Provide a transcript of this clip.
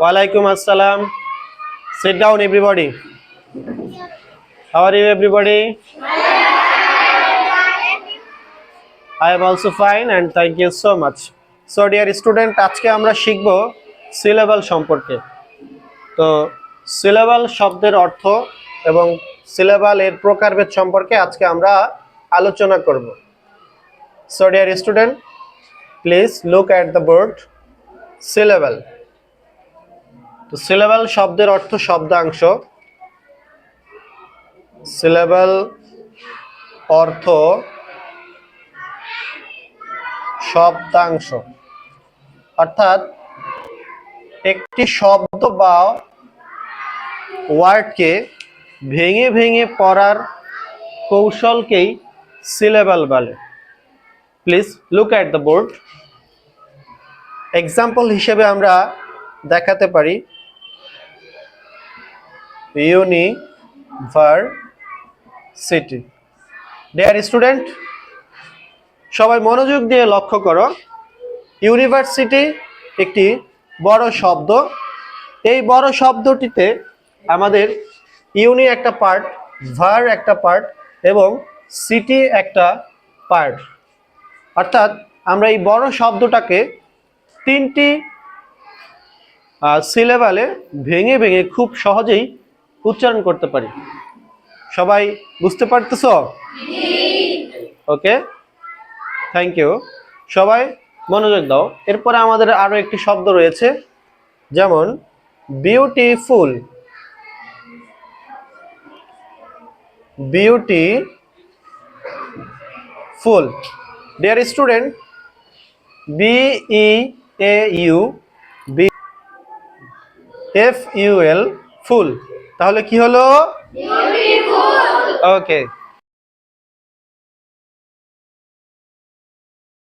ওয়ালাইকুম আসসালাম। Sit down everybody how are you everybody I am also fine and thank you so much so dear student আজকে আমরা শিখব syllable সম্পর্কে। তো সিলেবাল শব্দের অর্থ এবং সিলেবাল এর প্রকারভেদ সম্পর্কে আজকে আমরা আলোচনা করব। So dear student please look at the board syllable তো সিলেবাল শব্দের অর্থ শব্দাংশ। সিলেবাল অর্থ শব্দাংশ। অর্থাৎ একটি শব্দ বা ওয়ার্ডকে ভেঙে ভেঙে পড়ার কৌশলকেই সিলেবাল বলে। Please look at the board example হিসেবে আমরা দেখাতে পারি ইউনিভার্সিটি ডিয়ার স্টুডেন্ট সবাই মনোযোগ দিয়ে লক্ষ্য করো। ইউনিভার্সিটি একটি বড় শব্দ। এই বড় শব্দটিতে আমাদের ইউনি একটা পার্ট ভার একটা পার্ট এবং সিটি একটা পার্ট অর্থাৎ আমরা এই বড় শব্দটাকে তিনটি সিলেবালে ভেঙে ভেঙে খুব সহজেই উচ্চারণ করতে পারি। সবাই বুঝতে পারতেছ? ওকে? থ্যাংক ইউ সবাই মনোযোগ দাও। এরপরে আমাদের আরও একটি শব্দ রয়েছে, যেমন beautiful beauty full dear student B E A U B F U L full তাহলে কি হলো? ওকে